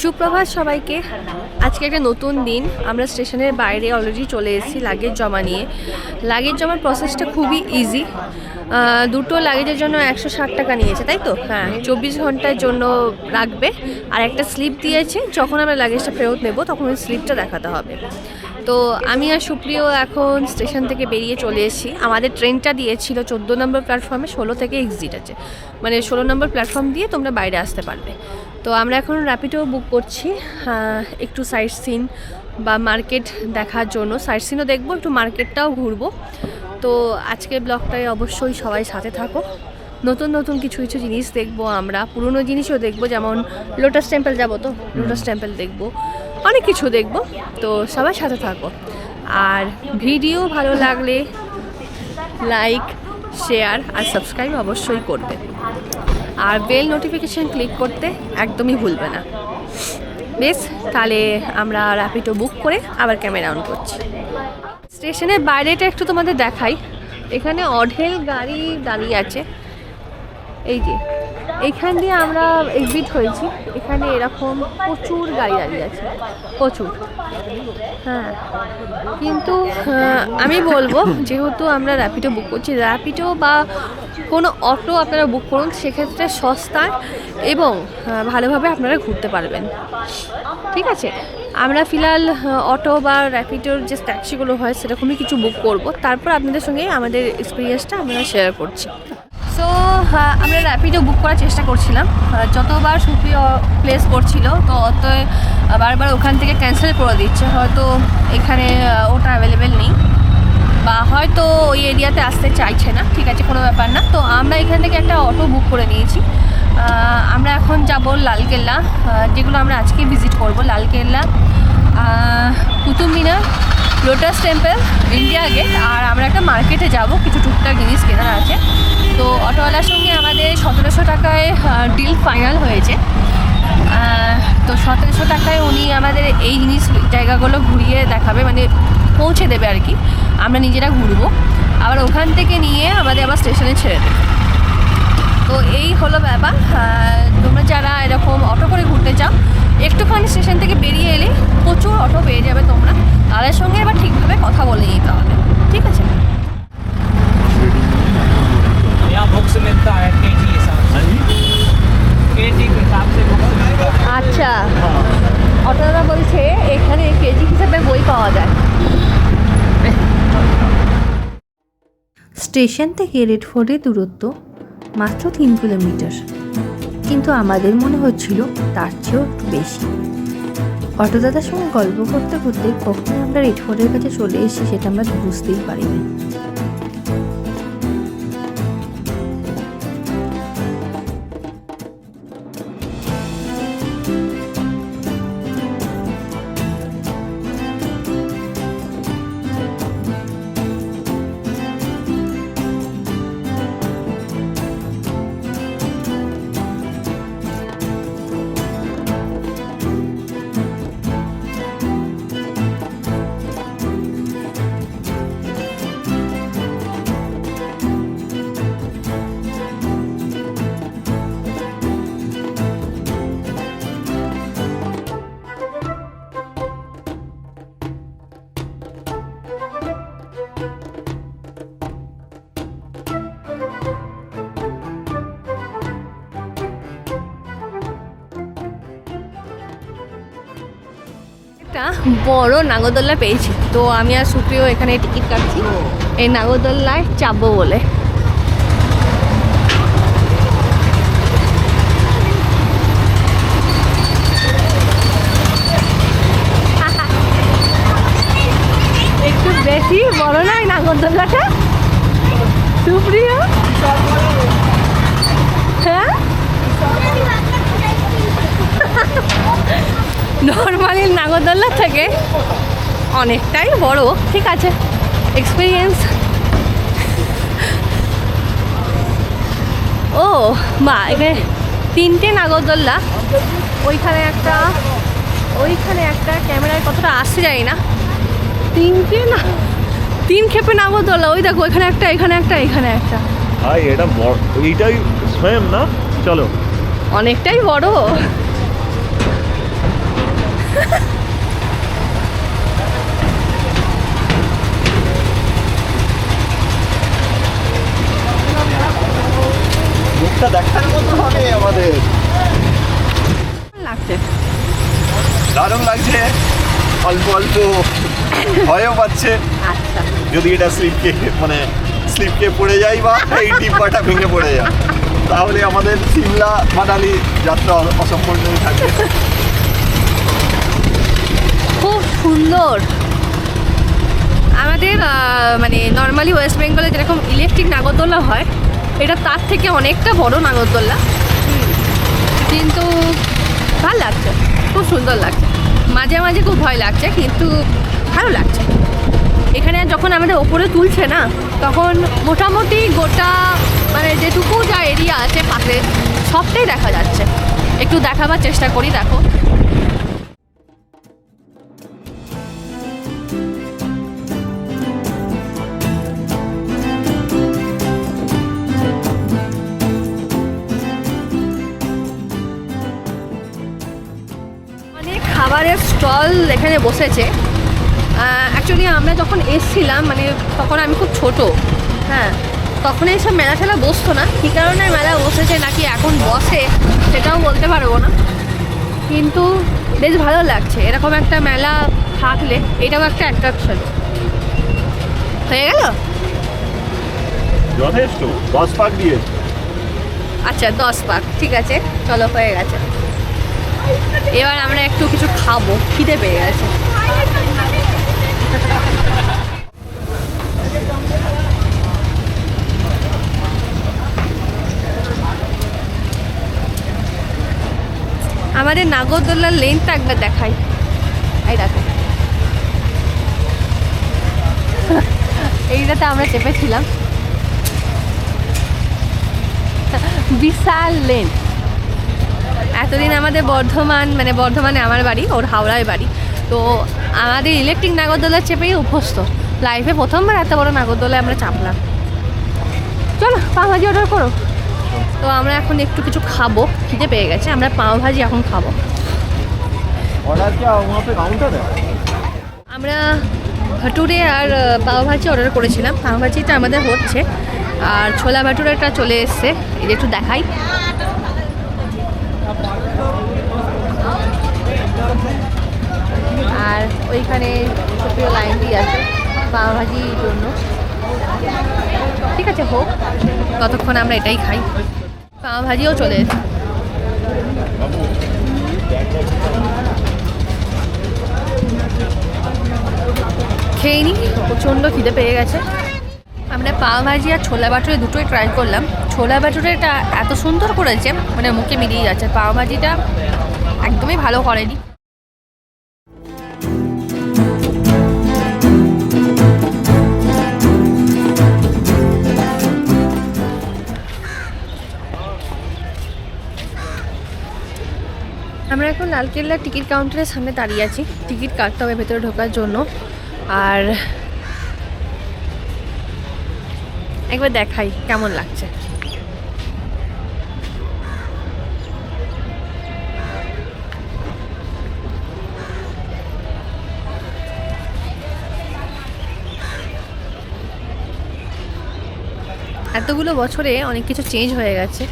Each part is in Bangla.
সুপ্রভাত সবাইকে। আজকে একটা নতুন দিন। আমরা স্টেশনের বাইরে অলরেডি চলে এসেছি লাগেজ জমা নিয়ে। লাগেজ জমার প্রসেসটা খুবই ইজি দুটো লাগেজের জন্য একশো ষাট টাকা নিয়েছে, তাই তো? হ্যাঁ চব্বিশ ঘণ্টার জন্য রাখবে। আর একটা স্লিপ দিয়েছে, যখন আমরা লাগেজটা ফেরত নেব, তখন ওই স্লিপটা দেখাতে হবে। তো আমি আর সুপ্রিয় এখন স্টেশন থেকে বেরিয়ে চলে এসেছি। আমাদের ট্রেনটা দিয়েছিল চোদ্দ নম্বর প্ল্যাটফর্মে ষোলো থেকে এক্সিট আছে। মানে ষোলো নম্বর প্ল্যাটফর্ম দিয়ে তোমরা বাইরে আসতে পারবে। তো আমরা এখন র্যাপিডো বুক করছি একটু সাইট সিন বা মার্কেট দেখার জন্য। সাইট সিনও দেখব একটু মার্কেটটাও ঘুরবো। তো আজকের ব্লগটায় অবশ্যই সবাই সাথে থাকো। নতুন নতুন কিছু কিছু জিনিস দেখব আমরা। পুরনো জিনিসও দেখব যেমন লোটাস টেম্পল যাব তো? লোটাস টেম্পল দেখব। অনেক কিছু দেখব। তো সবাই সাথে থাকো। আর ভিডিও ভালো লাগলে লাইক শেয়ার আর সাবস্ক্রাইব অবশ্যই করবে। আর বেল নোটিফিকেশান ক্লিক করতে একদমই ভুলবে না। বেশ, তাহলে আমরা র্যাপিডো বুক করে আবার ক্যামেরা অন করছি। স্টেশনের বাইরেটা একটু তোমাদের দেখাই। এখানে অঢেল গাড়ি দাঁড়িয়ে আছে। এই যে, এখান দিয়ে আমরা এক্সিট হয়েছি। এখানে এরকম প্রচুর গাড়ি দাঁড়িয়ে আছে। প্রচুর। হ্যাঁ কিন্তু আমি বলব যেহেতু আমরা র্যাপিডো বুক করছি, র্যাপিডো বা কোনো অটো আপনারা বুক করুন, সেক্ষেত্রে সস্তায় এবং ভালোভাবে আপনারা ঘুরতে পারবেন। ঠিক আছে? আমরা ফিলহাল অটো বা র্যাপিডোর যে ট্যাক্সিগুলো হয়, সেরকমই কিছু বুক করব। তারপর আপনাদের সঙ্গে আমাদের এক্সপিরিয়েন্সটা আমরা শেয়ার করছি। সো আমরা র্যাপিডো বুক করার চেষ্টা করছিলাম। যতবার সুপ্রিয় প্লেস করছিল, তো অত বারবার ওখান থেকে ক্যান্সেল করে দিচ্ছে। হয়তো এখানে ওটা অ্যাভেলেবেল নেই। বা হয়তো ওই এরিয়াতে আসতে চাইছে না, ঠিক আছে, কোনো ব্যাপার না। তো আমরা এখান থেকে একটা অটো বুক করে নিয়েছি। আমরা এখন যাব লালকেল্লা যেগুলো আমরা আজকে ভিজিট করব। Lal Qila Qutub Minar, lotus temple, India gate, আর আমরা একটা মার্কেটে যাব, কিছু টুকটাক জিনিস কেনার আছে। তো অটোওয়ালার সঙ্গে আমাদের সতেরোশো টাকায় ডিল ফাইনাল হয়েছে। তো সতেরোশো টাকায় উনি আমাদের এই জিনিস, জায়গাগুলো ঘুরিয়ে দেখাবে মানে পৌঁছে দেবে আর কি। আমরা নিজেরা ঘুরবো। আবার ওখান থেকে নিয়ে আমাদের আবার স্টেশনে ছেড়ে দেবে। তো এই হলো ব্যাপার। তোমরা যারা এরকম অটো করে ঘুরতে চাও একটুখানি স্টেশন থেকে বেরিয়ে এলে প্রচুর অটো পেয়ে যাবে তোমরা। তাদের সঙ্গে এবার ঠিকভাবে কথা বলে নিতে হবে। ঠিক আছে? আচ্ছা। অটোদাদা বলছে, এখানে কেজি হিসাবে বই পাওয়া যায়। স্টেশন থেকে রেড ফোর্টের দূরত্ব মাত্র তিন কিলোমিটার। কিন্তু আমাদের মনে হচ্ছিল তার চেয়েও একটু বেশি। অটোদাদার সঙ্গে গল্প করতে করতে কখন আমরা রেড ফোর্টের কাছে চলে এসেছি সেটা আমরা বুঝতেই পারিনি। বড় নাগরদোল্লা পেয়েছি। তো আমি আর সুপ্রিয় এখানে টিকিট কাটছি। এই নাগরদোল্লায় চাপবো বলে। একটু বেশি বড় নাই নাগরদোল্লা নাগরদোল্লাটা সুপ্রিয় হ্যাঁ নর্মালি নাগরদোল্লা থেকে অনেকটাই বড় ঠিক আছে। এক্সপিরিয়েন্স ও বা এখানে তিনটে নাগরদোল্লা। ওইখানে একটা ওইখানে একটা ক্যামেরায় কতটা আসছে যায় না। তিনটে না তিন খেপে নাগরদোল্লা ওই দেখো এখানে একটা এখানে একটা এখানে একটা। ভাই এটা এইটাই স্বয়ং না? চলো। অনেকটাই বড়। জিনিসটা দেখার মতো হবে আমাদের। লাগছে। দারুণ লাগছে। অল্প অল্প ভয়ও পাচ্ছে। আচ্ছা। যদি এটা স্লিপকে মানে স্লিপকে পড়ে যায় বা এই ডিব্বাটা ভেঙে পড়ে যায়। তাহলে আমাদের সিমলা মানালি যাত্রা অসম্পূর্ণ থাকে খুব সুন্দর। আমাদের মানে নর্মালি ওয়েস্ট বেঙ্গলে যেরকম ইলেকট্রিক নাগরদোলা হয় এটা তার থেকে অনেকটা বড় নাগরদোল্লা কিন্তু ভালো লাগছে, খুব সুন্দর লাগছে। মাঝে মাঝে খুব ভয় লাগছে, কিন্তু ভালো লাগছে। এখানে যখন আমাদের ওপরে তুলছে না, তখন মোটামুটি গোটা মানে যেটুকু যা এরিয়া আছে পাশে, সবটাই দেখা যাচ্ছে। একটু দেখাবার চেষ্টা করি, দেখো। খাবারের স্টল এখানে বসেছে। অ্যাকচুয়ালি আমরা যখন এসছিলাম মানে তখন আমি খুব ছোট হ্যাঁ তখন এইসব মেলা ঠেলা বসতো না। কী কারণে মেলা বসেছে নাকি এখন বসে সেটাও বলতে পারব না। কিন্তু বেশ ভালো লাগছে। এরকম একটা মেলা থাকলে এটাও একটা অ্যাট্রাকশন হয়ে গেল? যথেষ্ট। দশ পাক দিয়ে আচ্ছা দশ পাক। ঠিক আছে চলো হয়ে গেছে। এবার আমরা একটু কিছু খাব। খিদে পেয়ে গেছে। আমাদের নাগরদোল্লার লেনটা একবার দেখাই। এই দেখো। এইটাতে আমরা চেপেছিলাম। বিশাল লেন এতদিন আমাদের বর্ধমান মানে বর্ধমানে আমার বাড়ি ওর হাওড়ায় বাড়ি। তো আমাদের ইলেকট্রিক নাগরদোলা চেপেই অভ্যস্ত। লাইফে প্রথমবার এত বড় নাগরদোলায় আমরা চাপলাম। চলো পাওভাজি অর্ডার করো। তো আমরা এখন একটু কিছু খাব খিদে পেয়ে গেছে আমরা পাওভাজি এখন খাব। আমরা ভাটুরে আর পাওভাজি অর্ডার করেছিলাম। পাওভাজিটা আমাদের হচ্ছে। আর ছোলা ভাটুরাটা চলে এসছে এটা একটু দেখাই। আর ওইখানে ছোটো লাইনটি আছে পাও ভাজির জন্য। ঠিক আছে, হোক, ততক্ষণ আমরা এটাই খাই। পাও ভাজিও চলে এসছে। খেয়ে নিই প্রচণ্ড খিদে পেয়ে গেছে। আমরা পাও ভাজি আর ছোলা বাটুরে দুটোই ট্রাই করলাম। ছোলা বাটুরেটা এত সুন্দর করেছে মানে মুখে মিলিয়ে যাচ্ছে। পাও ভাজিটা একদমই ভালো করেনি। আমরা এখন লালকেল্লার টিকিট কাউন্টারের সামনে দাঁড়িয়ে আছি। টিকিট কাটতে হবে ভেতরে ঢোকার জন্য। আর একবার দেখাই কেমন লাগছে। এতগুলো বছরে অনেক কিছু চেঞ্জ হয়ে গেছে।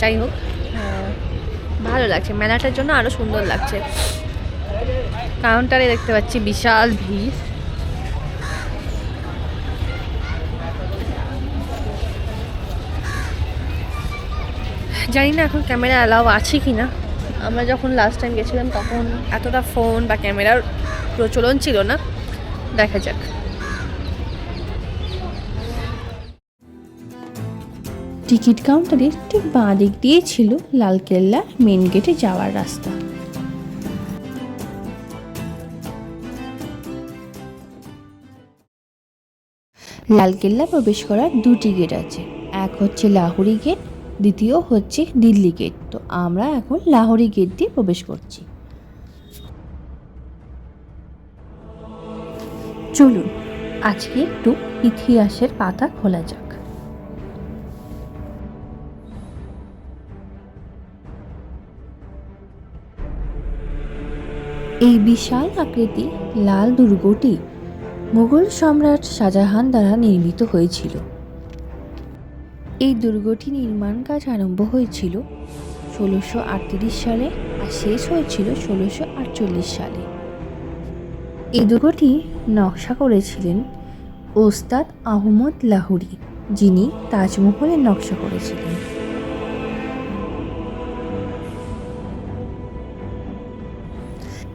যাই হোক। ভালো লাগছে। মেলাটার জন্য আরও সুন্দর লাগছে। কাউন্টারে দেখতে পাচ্ছি বিশাল ভিড়। জানি না এখন ক্যামেরা অ্যালাউ আছে কি না আমরা যখন লাস্ট টাইম গেছিলাম তখন এতটা ফোন বা ক্যামেরার প্রচলন ছিল না। দেখা যাক। টিকিট কাউন্টারের ঠিক বাঁ দিক দিয়ে ছিল লালকেল্লা মেন গেটে যাওয়ার রাস্তা। লালকেল্লা প্রবেশ করার দুটি গেট আছে। এক হচ্ছে লাহোরি গেট, দ্বিতীয় হচ্ছে দিল্লি গেট। তো আমরা এখন লাহোরি গেট দিয়ে প্রবেশ করছি। চলুন, আজকে একটু ইতিহাসের পাতা খোলা যাক। এই বিশাল আকৃতি লাল দুর্গটি মুঘল সম্রাট শাহজাহান দ্বারা নির্মিত হয়েছিল। এই দুর্গটি নির্মাণ কাজ আরম্ভ হয়েছিল ষোলোশো আটত্রিশ সালে আর শেষ হয়েছিল ষোলোশো আটচল্লিশ সালে। এই দুর্গটি নকশা করেছিলেন ওস্তাদ আহমদ লাহুরি, যিনি তাজমহলের নকশা করেছিলেন।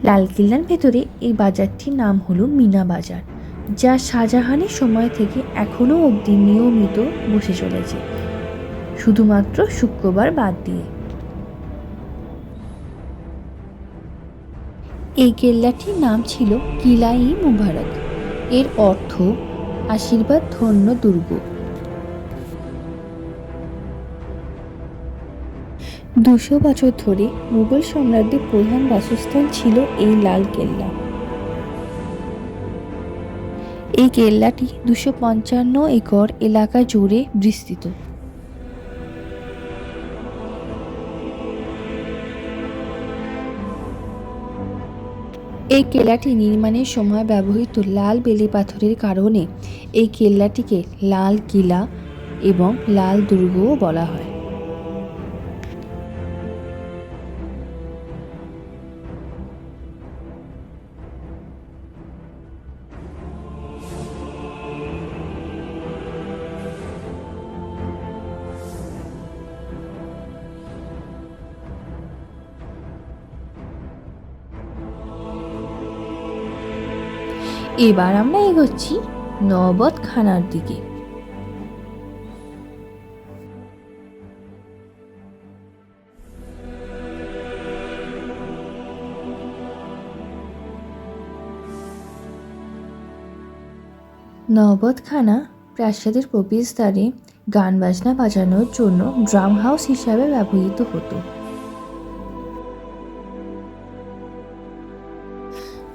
লালকিল্লার ভেতরে এই বাজারটির নাম হলো মিনা বাজার, যা শাহজাহানের সময় থেকে এখনও অবধি নিয়মিত বসে চলেছে। শুধুমাত্র শুক্রবার বাদ দিয়ে। এই কেল্লাটির নাম ছিল কিলাই মুবারক। এর অর্থ আশীর্বাদ ধন্য দুর্গ। দুশো বছর ধরে মুঘল সম্রাটদের প্রধান বাসস্থান ছিল এই লাল কেল্লা। এই কেল্লাটি দুশো পঞ্চান্ন একর এলাকা জুড়ে বিস্তৃত। এই কেল্লাটি নির্মাণের সময় ব্যবহৃত লাল বেলে পাথরের কারণে এই কেল্লাটিকে লাল কিলা এবং লাল দুর্গও বলা হয়। এবার আমরা এগোচ্ছি নবদ খানার দিকে। নবদখানা প্রাসাদের প্রবেশদ্বারে গান বাজনা বাজানোর জন্য ড্রাম হাউস হিসাবে ব্যবহৃত হতো।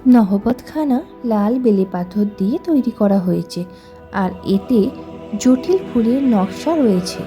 নহবতখানা লাল বেলে পাথর দিয়ে তৈরি করা হয়েছে আর এতে জটিল ফুলের নকশা রয়েছে।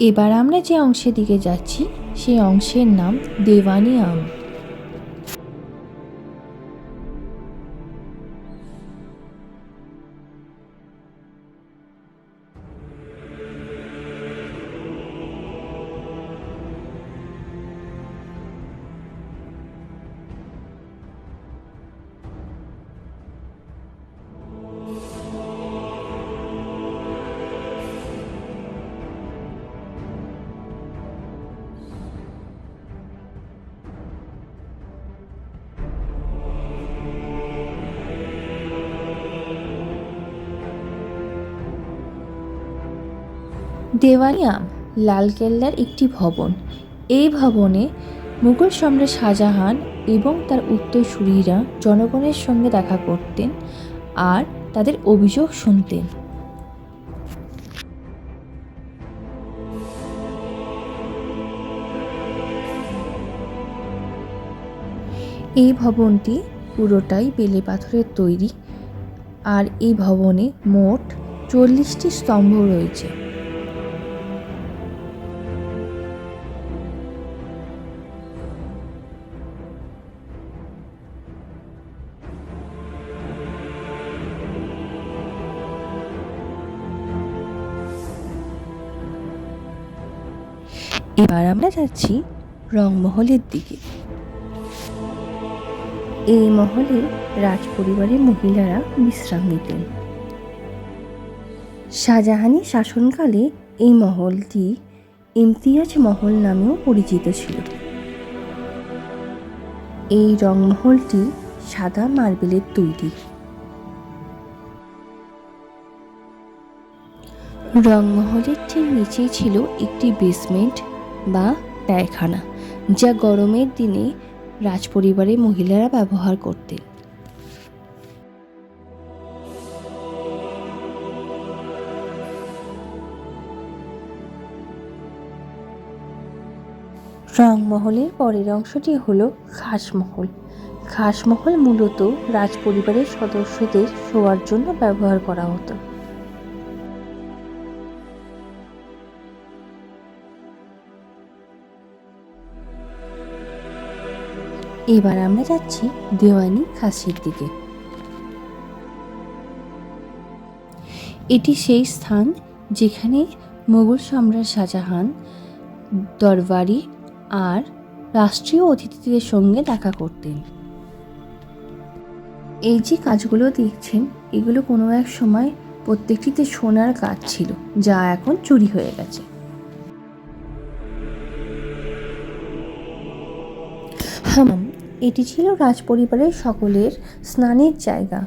এবার আমরা যে অংশের দিকে যাচ্ছি সেই অংশের নাম দেওয়ানি আম। দেওয়ানিয়াম লালকেল্লার একটি ভবন। এই ভবনে মুঘল সম্রাট শাহজাহান এবং তার উত্তরসূরিরা জনগণের সঙ্গে দেখা করতেন আর তাদের অভিযোগ শুনতেন। এই ভবনটি পুরোটাই বেলে পাথরের তৈরি, আর এই ভবনে মোট চল্লিশটি স্তম্ভ রয়েছে। এবার আমরা যাচ্ছি রংমহলের দিকে। এই মহলে রাজ পরিবারের মহিলারা বিশ্রাম নিতেন। শাহজাহানি শাসনকালে এই মহলটি ইমতিয়াজ মহল নামেও পরিচিত ছিল। এই রংমহলটি সাদা মার্বেলের তৈরি। রংমহলের ঠিক নিচেই ছিল একটি বেসমেন্ট বা পায়খানা, যা গরমের দিনে রাজপরিবারের মহিলারা ব্যবহার করতেন। রংমহলের পরের অংশটি হলো খাসমহল। খাসমহল মূলত রাজপরিবারের সদস্যদের শোয়ার জন্য ব্যবহার করা হতো। এবার আমরা যাচ্ছি দেওয়ানি খাসির দিকে। এটি সেই স্থান যেখানে মোগল সম্রাট শাহজাহান, দরবারি আর রাষ্ট্রীয় অতিথিদের সঙ্গে দেখা করতেন। এই যে কাজগুলো দেখছেন, এগুলো কোনো এক সময় প্রত্যেকটিতে সোনার কাজ ছিল, যা এখন চুরি হয়ে গেছে। হামাম এটি ছিল রাজপরিবারের সকলের স্নানের জায়গা।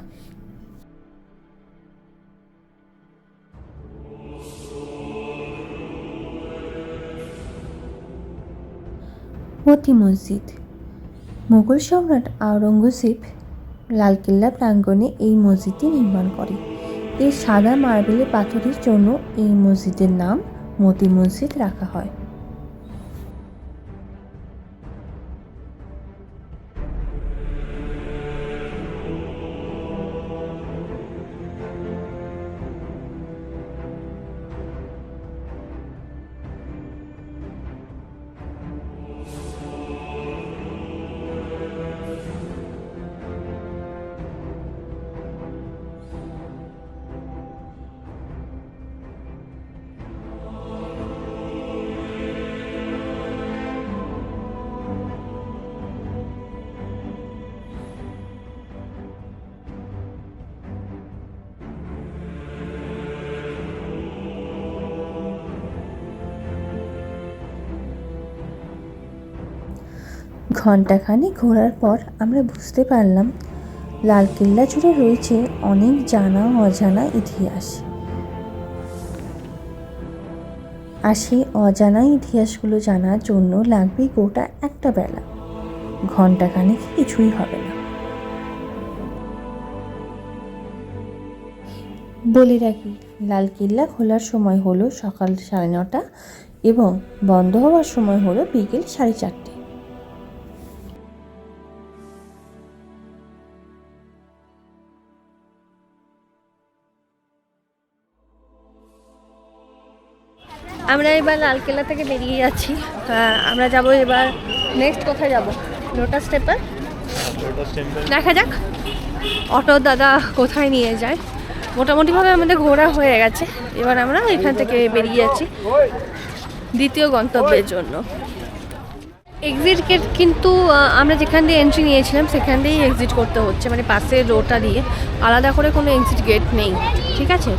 মতি মসজিদ। মুঘল সম্রাট আওরঙ্গজেব লালকেল্লা প্রাঙ্গণে এই মসজিদটি নির্মাণ করে। এই সাদা মার্বেলের পাথরের জন্য এই মসজিদের নাম মতি মসজিদ রাখা হয়। ঘণ্টাখানি ঘোরার পর আমরা বুঝতে পারলাম, লালকেল্লা জুড়ে রয়েছে অনেক জানা অজানা ইতিহাস। আর সেই অজানা ইতিহাসগুলো জানার জন্য লাগবে গোটা একটা বেলা। ঘণ্টাখানেক কিছুই হবে না। বলে রাখি, লালকেল্লা খোলার সময় হলো সকাল সাড়ে নটা এবং বন্ধ হওয়ার সময় হলো বিকেল সাড়ে চারটে। আমরা এবার লালকেল্লা থেকে বেরিয়ে যাচ্ছি। আমরা যাব এবার নেক্সট কোথায় যাব? লোটাস টেম্পল দেখা যাক। অটো দাদা কোথায় নিয়ে যায়? মোটামুটিভাবে আমাদের ঘোরা হয়ে গেছে। এবার আমরা এখান থেকে বেরিয়ে যাচ্ছি দ্বিতীয় গন্তব্যের জন্য। এক্সিট গেট কিন্তু আমরা যেখান দিয়ে এন্ট্রি নিয়েছিলাম সেখান দিয়েই এক্সিট করতে হচ্ছে। মানে পাশের রোডটা দিয়ে। আলাদা করে কোনো এক্সিট গেট নেই। ঠিক আছে?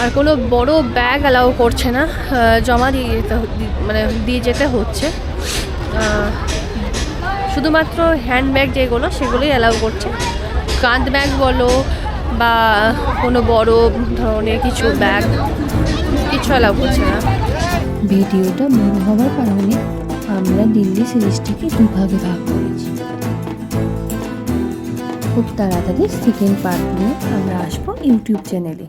আর কোনো বড় ব্যাগ অ্যালাউ করছে না জমা দিয়ে যেতে মানে দিয়ে যেতে হচ্ছে। শুধুমাত্র হ্যান্ড ব্যাগ যেগুলো, সেগুলোই অ্যালাউ করছে। কাঁধ ব্যাগ বলো বা কোনো বড় ধরনের কিছু ব্যাগ কিছু অ্যালাউ করছে না। ভিডিওটা বড় হওয়ার কারণে আমরা দিল্লি সিরিজটিকে দুভাগে ভাগ করেছি। খুব তাড়াতাড়ি সেকেন্ড পার্ট নিয়ে আমরা আসব ইউটিউব চ্যানেলে